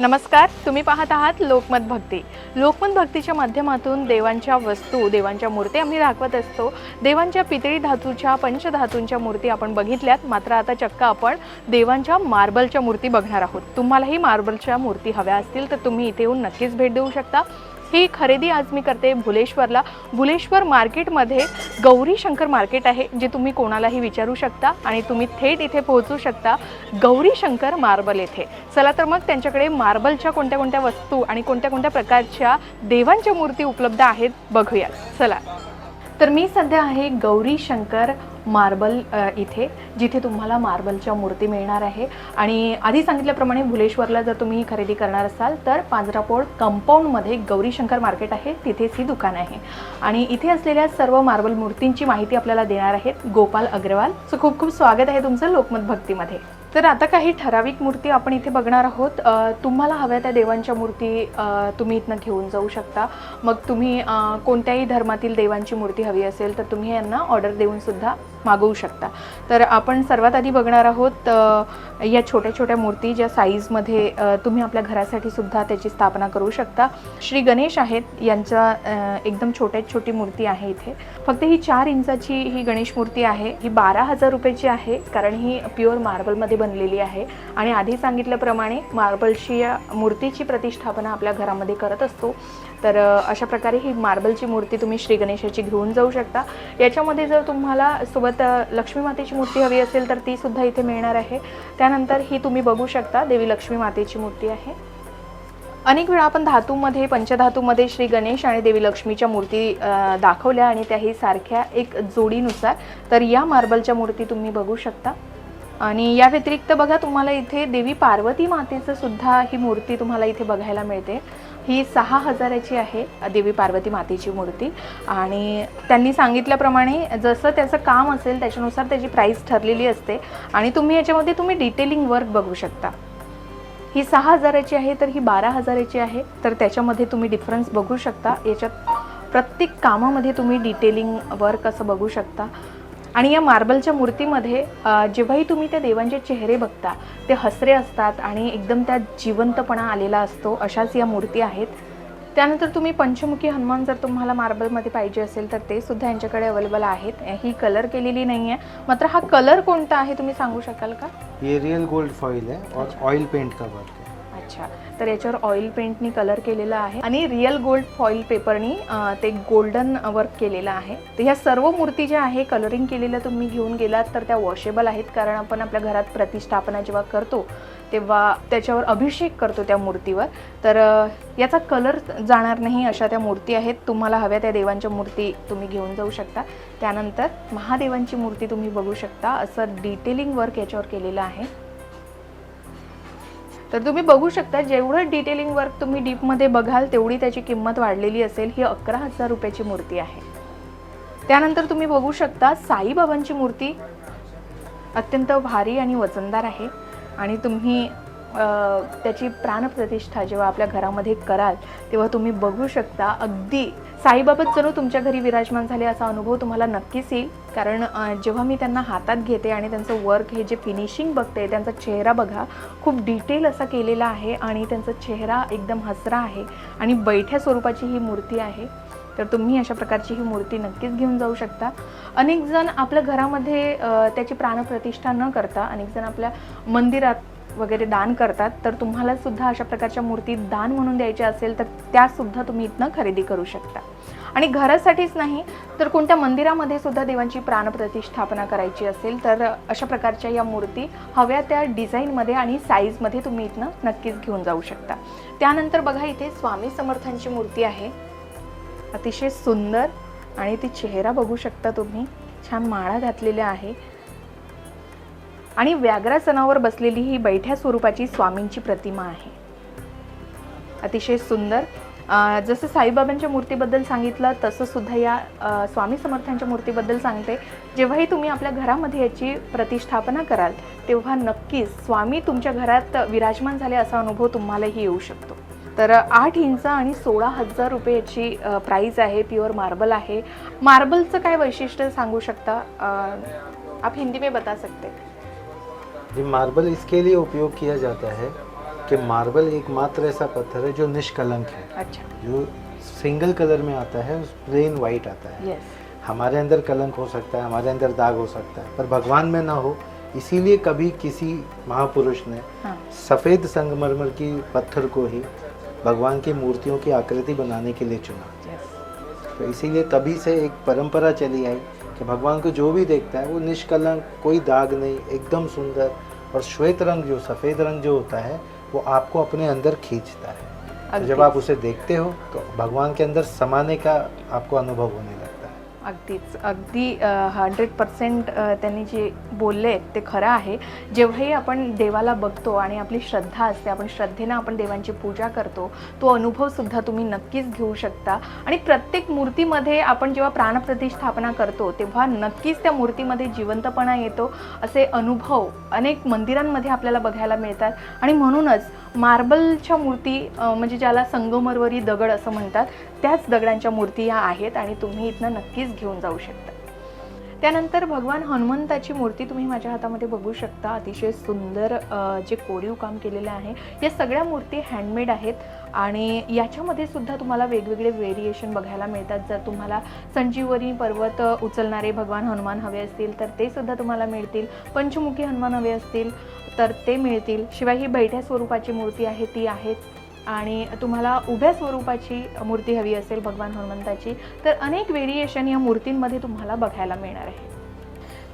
नमस्कार तुम्ही पाहत आहात लोकमत भक्ती. लोकमत भक्तीच्या माध्यमातून देवांच्या वस्तू देवांच्या मूर्ती आम्ही दाखवत असतो. देवांच्या पितळी धातूच्या पंचधातूंच्या मूर्ती आपण बघितल्यात. मात्र आता चक्क आपण देवांच्या मार्बलच्या मूर्ती बघणार आहोत. तुम्हालाही मार्बलच्या मूर्ती हव्या असतील तर तुम्ही इथे येऊन नक्कीच भेट देऊ शकता. ही खरेदी आज मी करते भुलेश्वरला. भुलेश्वर मार्केटमध्ये गौरी शंकर मार्केट आहे जे तुम्ही कोणालाही विचारू शकता आणि तुम्ही थेट इथे पोहोचू शकता गौरी शंकर मार्बल येथे. चला तर मग त्यांच्याकडे मार्बलच्या कोणत्या कोणत्या वस्तू आणि कोणत्या कोणत्या प्रकारच्या देवांच्या मूर्ती उपलब्ध आहेत बघूया चला. तर मी सध्या आहे गौरी शंकर मार्बल इथे जिथे तुम्हाला मार्बलच्या मूर्ती मिळणार आहे. आणि आधी सांगितल्याप्रमाणे भुलेश्वरला जर तुम्ही खरेदी करणार असाल तर पांजरापोळ कंपाऊंडमध्ये गौरीशंकर मार्केट आहे तिथेच ही दुकान आहे. आणि इथे असलेल्या सर्व मार्बल मूर्तींची माहिती आपल्याला देणार आहेत गोपाल अग्रवाल. सो खूप खूप स्वागत आहे तुमचं लोकमत भक्तीमध्ये. तर आता काही ठराविक मूर्ती आपण इथे बघणार आहोत. तुम्हाला हव्या त्या देवांच्या मूर्ती तुम्ही इथनं घेऊन जाऊ शकता. मग तुम्ही कोणत्याही धर्मातील देवांची मूर्ती हवी असेल तर तुम्ही यांना ऑर्डर देऊन सुद्धा मागवू शकता. तर आपण सर्वात आधी बघणार आहोत या छोट्या छोट्या मूर्ती ज्या साईजमध्ये तुम्ही आपल्या घरासाठी सुद्धा त्याची स्थापना करू शकता. श्री गणेश आहेत यांचा एकदम छोट्यात छोटी मूर्ती आहे इथे. फक्त ही चार इंचाची ही गणेश मूर्ती आहे. ही बारा हजार रुपयाची आहे कारण ही प्युअर मार्बलमध्ये बनलेली आहे. आणि आधी सांगितल्याप्रमाणे मार्बलची या मूर्तीची प्रतिष्ठापना आपल्या घरामध्ये करत असतो. तर अशा प्रकारे ही मार्बलची मूर्ती तुम्ही श्री गणेशाची घेऊन जाऊ शकता. याच्यामध्ये जर तुम्हाला सोबत लक्ष्मी मातेची मूर्ती हवी असेल तर ती सुद्धा इथे मिळणार आहे. त्यानंतर ही तुम्ही बघू शकता देवी लक्ष्मी मातेची मूर्ती आहे. अनेक वेळा आपण धातूमध्ये पंचधातूमध्ये श्री गणेश आणि देवी लक्ष्मीच्या मूर्ती दाखवल्या आणि त्याही सारख्या एक जोडीनुसार तर या मार्बलच्या मूर्ती तुम्ही बघू शकता. आणि या व्यतिरिक्त बघा तुम्हाला इथे देवी पार्वती मातेचं सुद्धा ही मूर्ती तुम्हाला इथे बघायला मिळते. ही सहा हजाराची आहे देवी पार्वती मातेची मूर्ती. आणि त्यांनी सांगितल्याप्रमाणे जसं त्याचं काम असेल त्याच्यानुसार त्याची प्राईस ठरलेली असते. आणि तुम्ही याच्यामध्ये तुम्ही डिटेलिंग वर्क बघू शकता. ही सहा हजाराची आहे तर ही बारा हजाराची आहे. तर त्याच्यामध्ये तुम्ही डिफरन्स बघू शकता. याच्यात प्रत्येक कामामध्ये तुम्ही डिटेलिंग वर्क असं बघू शकता. आणि या मार्बलच्या मूर्तीमध्ये जेव्हाही तुम्ही त्या देवांचे चेहरे बघता ते हसरे असतात आणि एकदम त्यात जिवंतपणा आलेला असतो अशाच या मूर्ती आहेत. त्यानंतर तुम्ही पंचमुखी हनुमान जर तुम्हाला मार्बलमध्ये पाहिजे असेल तर ते सुद्धा यांच्याकडे अवेलेबल आहेत. ही कलर केलेली नाही आहे. मात्र हा कलर कोणता आहे तुम्ही सांगू शकाल का? ये रियल गोल्ड फॉईल आहे. और पेंट का वर्क अच्छा. तर याच्यावर ऑइल पेंटनी कलर केलेला आहे आणि रिअल गोल्ड फॉईल पेपरनी ते गोल्डन वर्क केलेलं आहे. तर ह्या सर्व मूर्ती ज्या आहे कलरिंग केलेल्या तुम्ही घेऊन गेलात तर त्या वॉशेबल आहेत. कारण आपण आपल्या घरात प्रतिष्ठापना जेव्हा करतो तेव्हा त्याच्यावर अभिषेक करतो त्या मूर्तीवर. तर याचा कलर जाणार नाही अशा त्या मूर्ती आहेत. तुम्हाला हव्या त्या देवांच्या मूर्ती तुम्ही घेऊन जाऊ शकता. त्यानंतर महादेवांची मूर्ती तुम्ही बघू शकता. असं डिटेलिंग वर्क याच्यावर केलेलं आहे. तर तुम्ही बघू शकता जेवढं डिटेलिंग वर्क तुम्ही डीपमध्ये बघाल तेवढी त्याची किंमत वाढलेली असेल. ही अकरा हजार रुपयाची मूर्ती आहे. त्यानंतर तुम्ही बघू शकता साईबाबांची मूर्ती अत्यंत भारी आणि वजनदार आहे. आणि तुम्ही त्याची प्राणप्रतिष्ठा जेव्हा आपल्या घरामध्ये कराल तेव्हा तुम्ही बघू शकता. अगदी साईबाबाच जणू तुमच्या घरी विराजमान झाले असा अनुभव तुम्हाला नक्कीच येईल. कारण जेव्हा मी त्यांना हातात घेते आणि त्यांचं वर्क हे जे फिनिशिंग बघते त्यांचा चेहरा बघा. खूप डिटेल असा केलेला आहे आणि त्यांचा चेहरा एकदम हसरा आहे आणि बैठ्या स्वरूपाची ही मूर्ती आहे. तर तुम्ही अशा प्रकारची ही मूर्ती नक्कीच घेऊन जाऊ शकता. अनेक जण आपल्या घरामध्ये त्याची प्राणप्रतिष्ठा न करता अनेक जण आपल्या मंदिरात वगैरे दान करतात तर तुम्हाला सुद्धा अशा प्रकारच्या मूर्ती दान म्हणून द्यायच्या असेल तर त्या सुद्धा तुम्ही इथनं खरेदी करू शकता. आणि घरासाठीच नाही तर कोणत्या मंदिरामध्ये सुद्धा देवांची प्राणप्रतिष्ठापना करायची असेल तर अशा प्रकारच्या या मूर्ती हव्या त्या डिझाईनमध्ये आणि साईजमध्ये तुम्ही इथनं नक्कीच घेऊन जाऊ शकता. त्यानंतर बघा इथे स्वामी समर्थांची मूर्ती आहे. अतिशय सुंदर आणि ती चेहरा बघू शकता तुम्ही. छान माळा घातलेल्या आहे. आणि व्याघ्रासनावर बसलेली ही बैठ्या स्वरूपाची स्वामींची प्रतिमा आहे. अतिशय सुंदर. जसं साईबाबांच्या मूर्तीबद्दल सांगितलं तसं सुद्धा या स्वामी समर्थांच्या मूर्तीबद्दल सांगते. जेव्हाही तुम्ही आपल्या घरामध्ये याची प्रतिष्ठापना कराल तेव्हा नक्कीच स्वामी तुमच्या घरात विराजमान झाले असा अनुभव तुम्हालाही येऊ शकतो. तर आठ इंच आणि सोळा हजार रुपये याची प्राईज आहे प्युअर मार्बल आहे. मार्बलचं काय वैशिष्ट्य सांगू शकता? आप हिंदी में बता सकते ये मार्बल इसके लिए उपयोग किया जाता है कि मार्बल एकमात्र ऐसा पत्थर है जो निष्कलंक है। अच्छा। जो सिंगल कलर में आता है प्लेन वाइट आता है। येस हमारे अंदर कलंक हो सकता है हमारे अंदर दाग हो सकता है पर भगवान में ना हो। इसीलिए कभी किसी महापुरुष ने हाँ। सफ़ेद संगमरमर की पत्थर को ही भगवान की मूर्तियों की आकृति बनाने के लिए चुना। तो इसीलिए तभी से एक परंपरा चली आई कि भगवान को जो भी देखता है वो निष्कलंक कोई दाग नहीं एकदम सुंदर और श्वेत रंग जो सफ़ेद रंग जो होता है वो आपको अपने अंदर खींचता है। तो जब आप उसे देखते हो तो भगवान के अंदर समाने का आपको अनुभव होने अगदीच. अगदी हंड्रेड पर्सेंट त्यांनी जे बोलले आहेत ते खरं आहे. जेव्हाही आपण देवाला बघतो आणि आपली श्रद्धा असते आपण श्रद्धेनं आपण देवांची पूजा करतो तो अनुभवसुद्धा तुम्ही नक्कीच घेऊ शकता. आणि प्रत्येक मूर्तीमध्ये आपण जेव्हा प्राणप्रतिष्ठापना करतो तेव्हा नक्कीच त्या मूर्तीमध्ये जिवंतपणा येतो. असे अनुभव अनेक मंदिरांमध्ये आपल्याला बघायला मिळतात. आणि म्हणूनच मार्बलच्या मूर्ती म्हणजे ज्याला संगमरवरी दगड असं म्हणतात त्याच दगडांच्या मूर्ती ह्या आहेत आणि तुम्ही इथनं नक्कीच घेऊन जाऊ शकता. त्यानंतर भगवान हनुमंताची मूर्ती तुम्ही माझ्या हातामध्ये बघू शकता. अतिशय सुंदर जे कोरीव काम केलेलं आहे. या सगळ्या मूर्ती हँडमेड आहेत आणि याच्यामध्ये सुद्धा तुम्हाला वेगवेगळे व्हेरिएशन बघायला मिळतात. जर तुम्हाला संजीवनी पर्वत उचलणारे भगवान हनुमान हवे असतील तर ते सुद्धा तुम्हाला मिळतील. पंचमुखी हनुमान हवे असतील तर ते मिळतील. शिवाय ही बैठ्या स्वरूपाची मूर्ती आहे ती आहेच. आणि तुम्हाला उभ्या स्वरूपाची मूर्ती हवी असेल भगवान हनुमंताची तर अनेक व्हेरिएशन या मूर्तींमध्ये तुम्हाला बघायला मिळणार आहे.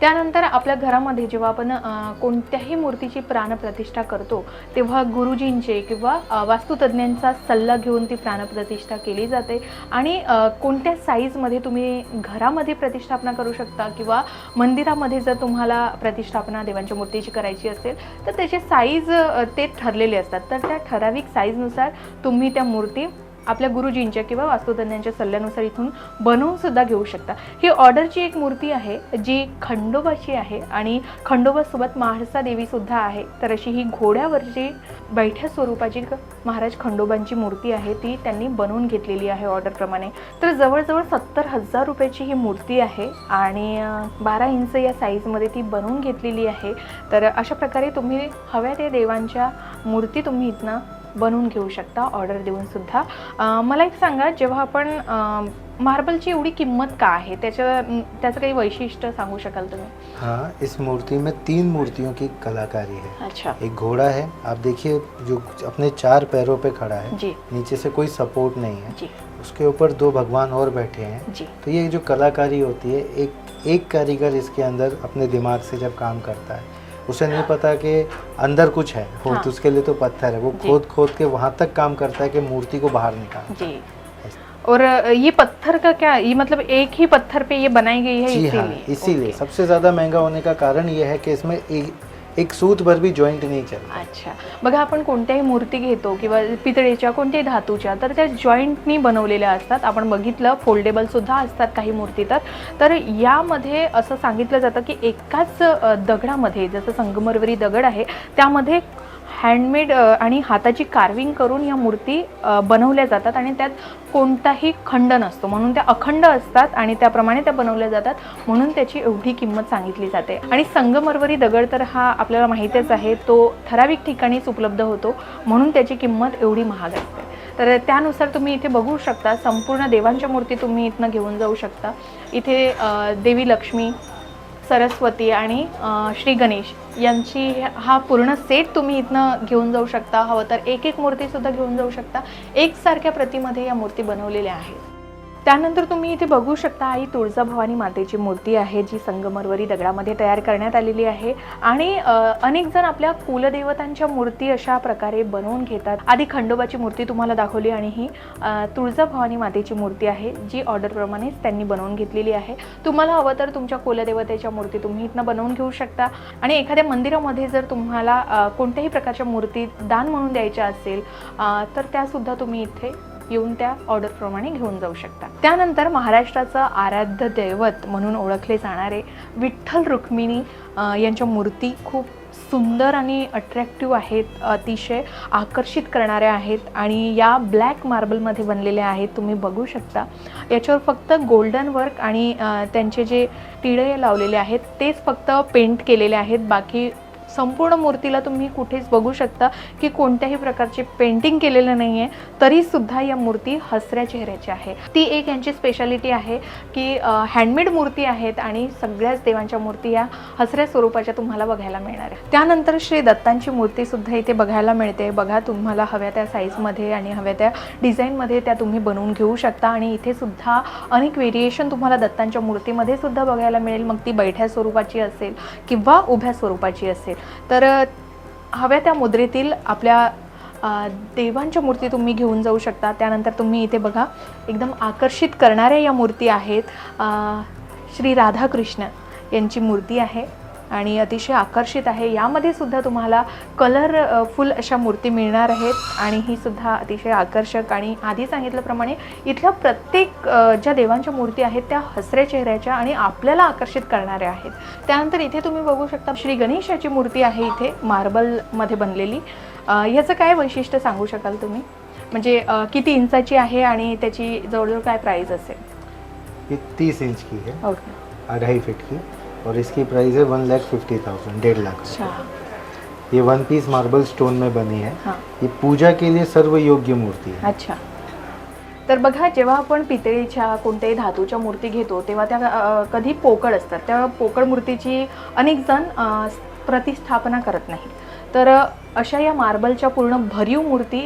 त्यानंतर आपल्या घरामध्ये जेव्हा आपण कोणत्याही मूर्तीची प्राणप्रतिष्ठा करतो तेव्हा गुरुजींचे किंवा अ, वास्तुतज्ञांचा सल्ला घेऊन ती प्राणप्रतिष्ठा केली जाते. आणि कोणत्या साईजमध्ये तुम्ही घरामध्ये प्रतिष्ठापना करू शकता किंवा मंदिरामध्ये जर तुम्हाला प्रतिष्ठापना देवांच्या मूर्तीची करायची असेल तर त्याचे साईज ते ठरलेले असतात. तर त्या ठराविक साईजनुसार तुम्ही त्या मूर्ती आपल्या गुरुजींच्या किंवा वास्तुतज्ञांच्या सल्ल्यानुसार इथून बनवून सुद्धा घेऊ शकता. ही ऑर्डरची एक मूर्ती आहे जी खंडोबाची आहे आणि खंडोबासोबत महाळसा देवीसुद्धा आहे. तर अशी ही घोड्यावरची बैठ्या स्वरूपाची महाराज खंडोबांची मूर्ती आहे ती त्यांनी बनवून घेतलेली आहे ऑर्डरप्रमाणे तर जवळजवळ सत्तर हजार रुपयाची ही मूर्ती आहे आणि बारा इंच या साईजमध्ये ती बनवून घेतलेली आहे. तर अशा प्रकारे तुम्ही हव्या त्या देवांच्या मूर्ती तुम्ही इथनं बनवून घेऊ शकता ऑर्डर देऊन सुद्धा. मला एक सांगा जेव्हा आपण मार्बलची एवढी किंमत का आहे? त्याचं त्याचं काही वैशिष्ट्य सांगू शकाल तुम्ही? हाँ इस मूर्ति में तीन मूर्तियों की कलाकारी है। अच्छा. एक घोड़ा है आप देखिए जो अपने चार पैरों पे खड़ा है। जी। नीचे से कोई सपोर्ट नहीं है। जी। उसके ऊपर दो भगवान और बैठे हैं। जी। तो ये जो कलाकारी होती है एक एक कारीगर इसके अंदर अपने दिमाग से जब काम करता है उसे नहीं पता कि अंदर कुछ है वो हाँ। तो उसके लिए तो पत्थर है। वो खोद खोद के वहाँ तक काम करता है कि मूर्ति को बाहर निकाल। जी। और ये पत्थर का क्या ये मतलब एक ही पत्थर पे ये बनाई गई है जी हाँ इसीलिए? इसीलिए। सबसे ज़्यादा महँगा होने का कारण ये है कि इसमें एक एक सूत भर भी जॉइंट नहीं अच्छा. बघा आपण कोणत्याही मूर्ती घेतो किंवा पितळेच्या कोणत्याही धातूच्या तर त्या जॉईंटनी बनवलेल्या असतात. आपण बघितलं फोल्डेबल सुद्धा असतात काही मूर्ती तर. तर यामध्ये असं सांगितलं जातं की एकाच दगडामध्ये जसं संगमरवरी दगड आहे त्यामध्ये हँडमेड आणि हाताची कार्विंग करून या मूर्ती बनवल्या जातात आणि त्यात कोणताही खंड नसतो. म्हणून त्या अखंड असतात आणि त्याप्रमाणे त्या बनवल्या जातात. म्हणून त्याची एवढी किंमत सांगितली जाते. आणि संगमरवरी दगड तर हा आपल्याला माहितीच आहे तो ठराविक ठिकाणीच उपलब्ध होतो. म्हणून त्याची किंमत एवढी महाग असते. तर त्यानुसार तुम्ही इथे बघू शकता संपूर्ण देवांच्या मूर्ती तुम्ही इथनं घेऊन जाऊ शकता. इथे देवी लक्ष्मी सरस्वती आणि श्री गणेश यांची हा पूर्ण सेट तुम्ही इथनं घेऊन जाऊ शकता. हवं तर एक एक मूर्तीसुद्धा घेऊन जाऊ शकता. एकसारख्या प्रतिमध्ये या मूर्ती बनवलेल्या आहेत. त्यानंतर तुम्ही इथे बघू शकता आई तुळजाभवानी मातेची मूर्ती आहे जी संगमरवरी दगडामध्ये तयार करण्यात आलेली आहे. आणि अनेक जण आपल्या कुलदेवतांच्या मूर्ती अशा प्रकारे बनवून घेतात. आधी खंडोबाची मूर्ती तुम्हाला दाखवली आणि ही तुळजाभवानी मातेची मूर्ती आहे जी ऑर्डरप्रमाणेच त्यांनी बनवून घेतलेली आहे. तुम्हाला हवं तर तुमच्या कुलदेवतेच्या मूर्ती तुम्ही इथनं बनवून घेऊ शकता. आणि एखाद्या मंदिरामध्ये जर तुम्हाला कोणत्याही प्रकारच्या मूर्ती दान म्हणून द्यायच्या असेल तर त्यासुद्धा तुम्ही इथे येऊन त्या ऑर्डरप्रमाणे घेऊन जाऊ शकता. त्यानंतर महाराष्ट्राचं आराध्य दैवत म्हणून ओळखले जाणारे विठ्ठल रुक्मिणी यांच्या मूर्ती खूप सुंदर आणि अट्रॅक्टिव्ह आहेत अतिशय आकर्षित करणाऱ्या आहेत आणि या ब्लॅक मार्बलमध्ये बनलेल्या आहेत तुम्ही बघू शकता. याच्यावर फक्त गोल्डन वर्क आणि त्यांचे जे टिळे लावलेले आहेत तेच फक्त पेंट केलेले आहेत बाकी संपूर्ण मूर्तीला तुम्ही कुठेच बघू शकता की कोणत्याही प्रकारचे पेंटिंग केलेलं नाही आहे तरीसुद्धा या मूर्ती हसऱ्या चेहऱ्याची आहे. ती एक यांची स्पेशालिटी आहे की हँडमेड मूर्ती आहेत आणि सगळ्याच देवांच्या मूर्ती या हसऱ्या स्वरूपाच्या तुम्हाला बघायला मिळणार आहे त्यानंतर श्री दत्तांची मूर्तीसुद्धा इथे बघायला मिळते. बघा तुम्हाला हव्या त्या साईजमध्ये आणि हव्या त्या डिझाईनमध्ये त्या तुम्ही बनवून घेऊ शकता आणि इथे सुद्धा अनेक व्हेरिएशन तुम्हाला दत्तांच्या मूर्तीमध्ये सुद्धा बघायला मिळेल. मग ती बैठ्या स्वरूपाची असेल किंवा उभ्या स्वरूपाची असेल. तर हव्या त्या मुद्रेतील आपल्या देवांच्या मूर्ती तुम्ही घेऊन जाऊ शकता. त्यानंतर तुम्ही इथे बघा एकदम आकर्षित करणाऱ्या या मूर्ती आहेत श्री राधाकृष्ण यांची मूर्ती आहे. आणि अतिशय आकर्षित आहे. यामध्ये सुद्धा तुम्हाला कलरफुल अशा मूर्ती मिळणार आहेत. आणि ही सुद्धा अतिशय आकर्षक आणि आधी सांगितल्याप्रमाणे इथल्या प्रत्येक ज्या देवांच्या मूर्ती आहेत त्या हसऱ्या चेहऱ्याच्या आणि आपल्याला आकर्षित करणाऱ्या आहेत. त्यानंतर इथे तुम्ही बघू शकता श्री गणेशाची मूर्ती आहे इथे मार्बलमध्ये बनलेली. अ, याचं काय वैशिष्ट्य सांगू शकाल तुम्ही? म्हणजे किती इंचाची आहे आणि त्याची जवळजवळ काय प्राईस असेल? तीस इंच की है ओके अढ़ाई फीट की. और इसकी प्राइस है वन लैख फिफ्टी थाउजेंड डेढ़ लाख ये वन पीस मार्बल स्टोन में बनी है। हां। ये पूजा के लिए सर्व योग्य मूर्ति है। अच्छा। तर बघा जेव्हा आपण पितळीच्या कोणत्याही धातूच्या मूर्ती घेतो तेव्हा त्या अ, कधी पोकळ असतात. त्या पोकळ मूर्तीची अनेक जण अ, प्रतिस्थापना करत नाही तर अशा या मार्बलच्या पूर्ण भरीव मूर्ती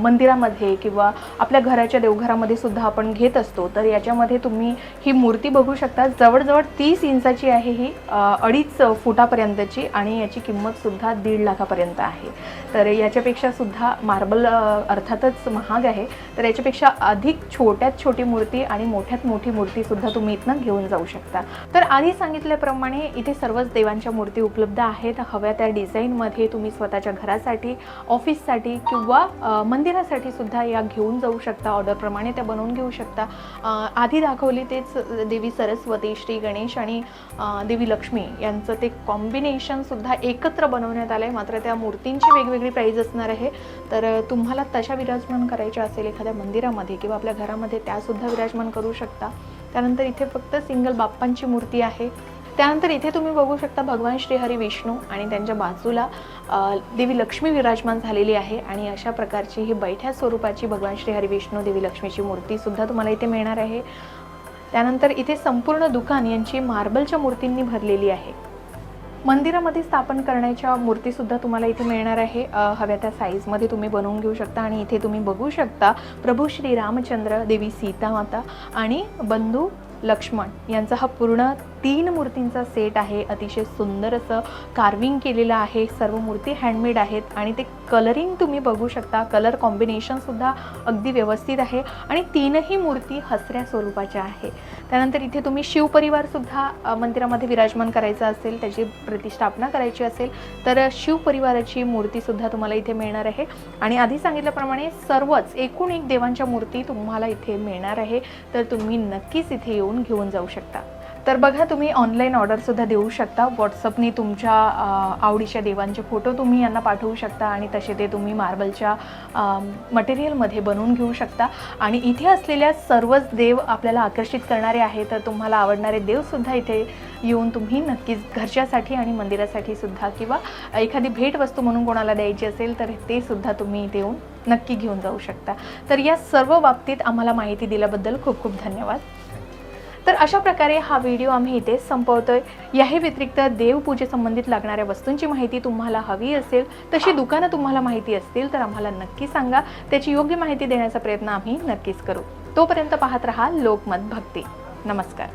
मंदिरामध्ये किंवा आपल्या घराच्या देवघरामध्ये सुद्धा आपण घेत असतो तर याच्यामध्ये तुम्ही ही मूर्ती बघू शकता. जवळजवळ तीस इंचाची आहे ही अडीच फुटापर्यंतची आणि याची किंमतसुद्धा दीड लाखापर्यंत आहे. तर याच्यापेक्षा सुद्धा मार्बल अर्थातच महाग आहे. तर याच्यापेक्षा अधिक छोट्यात छोटी मूर्ती आणि मोठ्यात मोठी मूर्तीसुद्धा तुम्ही इथनं घेऊन जाऊ शकता. तर आधी सांगितल्याप्रमाणे इथे सर्वच देवांच्या मूर्ती उपलब्ध आहेत. हव्या त्या डिझाईनमध्ये तुम्ही स्वतःच्या घरासाठी ऑफिससाठी किंवा मंदिरासाठी सुद्धा या घेऊन जाऊ शकता. ऑर्डरप्रमाणे त्या बनवून घेऊ शकता. आधी दाखवली तेच देवी सरस्वती श्री गणेश आणि देवी लक्ष्मी यांचं ते कॉम्बिनेशनसुद्धा एकत्र बनवण्यात आलं आहे मात्र त्या मूर्तींची वेगवेगळी प्राईज असणार आहे. तर तुम्हाला तशा विराजमान करायच्या असेल एखाद्या मंदिरामध्ये किंवा आपल्या घरामध्ये त्यासुद्धा विराजमान करू शकता. त्यानंतर इथे फक्त सिंगल बाप्पांची मूर्ती आहे. त्यानंतर इथे तुम्ही बघू शकता भगवान श्रीहरी विष्णू आणि त्यांच्या बाजूला देवी लक्ष्मी विराजमान झालेली आहे आणि अशा प्रकारची ही बैठ्या स्वरूपाची भगवान श्रीहरी विष्णू देवी लक्ष्मीची मूर्तीसुद्धा तुम्हाला इथे मिळणार आहे. त्यानंतर इथे संपूर्ण दुकान यांची मार्बलच्या मूर्तींनी भरलेली आहे. मंदिरामध्ये स्थापन करण्याच्या मूर्तीसुद्धा तुम्हाला इथे मिळणार आहे. हव्या त्या साईजमध्ये तुम्ही बनवून घेऊ शकता आणि इथे तुम्ही बघू शकता प्रभू श्री रामचंद्र देवी सीता माता आणि बंधू लक्ष्मण यांचा हा पूर्ण तीन मूर्तींचा सेट आहे. अतिशय सुंदर असं कार्विंग केलेलं आहे. सर्व मूर्ती हँडमेड आहेत आणि ते कलरिंग तुम्ही बघू शकता. कलर कॉम्बिनेशनसुद्धा अगदी व्यवस्थित आहे आणि तीनही मूर्ती हसऱ्या स्वरूपाच्या आहे. त्यानंतर इथे तुम्ही शिवपरिवारसुद्धा मंदिरामध्ये विराजमान करायचा असेल त्याची प्रतिष्ठापना करायची असेल तर शिवपरिवाराची मूर्तीसुद्धा तुम्हाला इथे मिळणार आहे. आणि आधी सांगितल्याप्रमाणे सर्वच एकूण एक देवांच्या मूर्ती तुम्हाला इथे मिळणार आहे. तर तुम्ही नक्कीच इथे येऊन घेऊन जाऊ शकता. तर बघा तुम्ही ऑनलाईन ऑर्डरसुद्धा देऊ शकता. व्हॉट्सअपने तुमच्या आवडीच्या देवांचे फोटो तुम्ही यांना पाठवू शकता आणि तसे ते तुम्ही मार्बलच्या मटेरियलमध्ये बनवून घेऊ शकता. आणि इथे असलेल्या सर्वच देव आपल्याला आकर्षित करणारे आहे तर तुम्हाला आवडणारे देवसुद्धा इथे येऊन तुम्ही नक्कीच घरच्यासाठी आणि मंदिरासाठी सुद्धा किंवा एखादी भेटवस्तू म्हणून कोणाला द्यायची असेल तर ते सुद्धा तुम्ही इथे येऊन नक्की घेऊन जाऊ शकता. तर या सर्व बाबतीत आम्हाला माहिती दिल्याबद्दल खूप खूप धन्यवाद. तर अशा प्रकारे हा व्हिडिओ आम्ही इथे संपवतोय. याही व्यतिरिक्त देवपूजेसंबंधित लागणाऱ्या वस्तूंची माहिती तुम्हाला हवी असेल तशी दुकानं तुम्हाला माहिती असतील तर आम्हाला नक्की सांगा. त्याची योग्य माहिती देण्याचा प्रयत्न आम्ही नक्कीच करू. तोपर्यंत पाहत रहा लोकमत भक्ती. नमस्कार.